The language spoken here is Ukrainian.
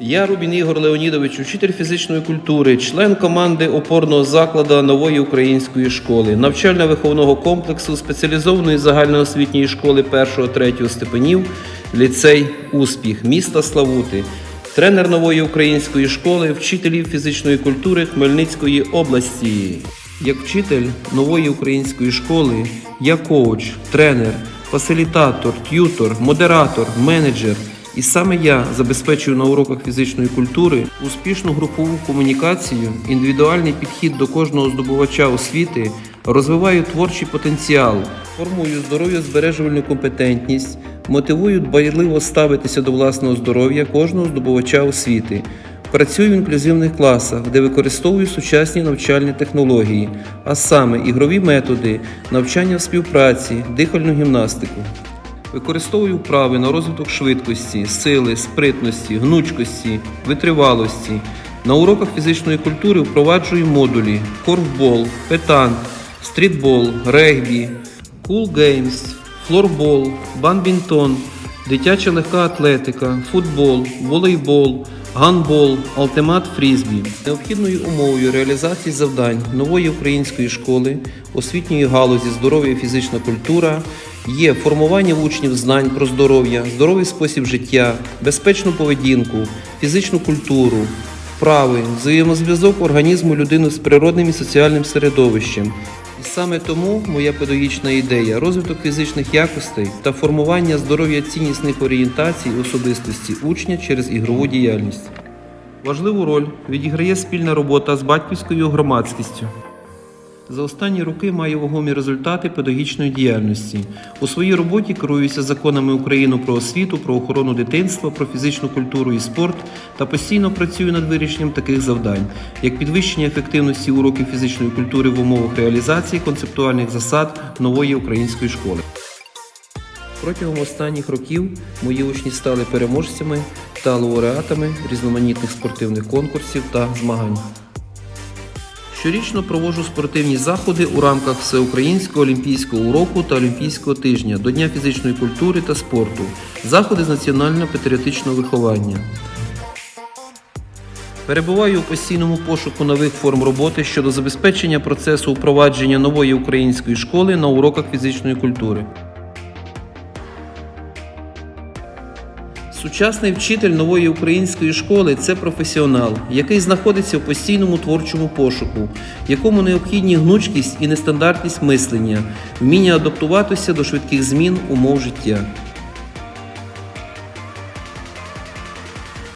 Я Рубін Ігор Леонідович, учитель фізичної культури, член команди опорного закладу нової української школи, навчально-виховного комплексу спеціалізованої загальноосвітньої школи 1-3 степенів, ліцей Успіх міста Славути, тренер нової української школи, вчителів фізичної культури Хмельницької області. Як вчитель нової української школи, я коуч, тренер, фасилітатор, т'ютор, модератор, менеджер. І саме я забезпечую на уроках фізичної культури успішну групову комунікацію, індивідуальний підхід до кожного здобувача освіти, розвиваю творчий потенціал, формую здоров'я збережувальну компетентність, мотивую дбайливо ставитися до власного здоров'я кожного здобувача освіти. Працюю в інклюзивних класах, де використовую сучасні навчальні технології, а саме ігрові методи, навчання в співпраці, дихальну гімнастику. Використовую вправи на розвиток швидкості, сили, спритності, гнучкості, витривалості. На уроках фізичної культури впроваджую модулі корфбол, петанк, стрітбол, регбі, кул геймс, флорбол, бадмінтон, дитяча легка атлетика, футбол, волейбол, гандбол, алтимат фрізбі. Необхідною умовою реалізації завдань нової української школи, освітньої галузі здоров'я фізична культура є формування учнів знань про здоров'я, здоровий спосіб життя, безпечну поведінку, фізичну культуру, вправи, взаємозв'язок організму людини з природним і соціальним середовищем. І саме тому моя педагогічна ідея розвиток фізичних якостей та формування здоров'я ціннісних орієнтацій особистості учня через ігрову діяльність. Важливу роль відіграє спільна робота з батьківською громадськістю. За останні роки маю вагомі результати педагогічної діяльності. У своїй роботі керуюся законами України про освіту, про охорону дитинства, про фізичну культуру і спорт та постійно працюю над вирішенням таких завдань, як підвищення ефективності уроків фізичної культури в умовах реалізації концептуальних засад нової української школи. Протягом останніх років мої учні стали переможцями та лауреатами різноманітних спортивних конкурсів та змагань. Щорічно проводжу спортивні заходи у рамках Всеукраїнського олімпійського уроку та Олімпійського тижня до Дня фізичної культури та спорту, заходи з національно-патріотичного виховання. Перебуваю у постійному пошуку нових форм роботи щодо забезпечення процесу впровадження нової української школи на уроках фізичної культури. Сучасний вчитель нової української школи це професіонал, який знаходиться в постійному творчому пошуку, якому необхідні гнучкість і нестандартність мислення, вміння адаптуватися до швидких змін умов життя.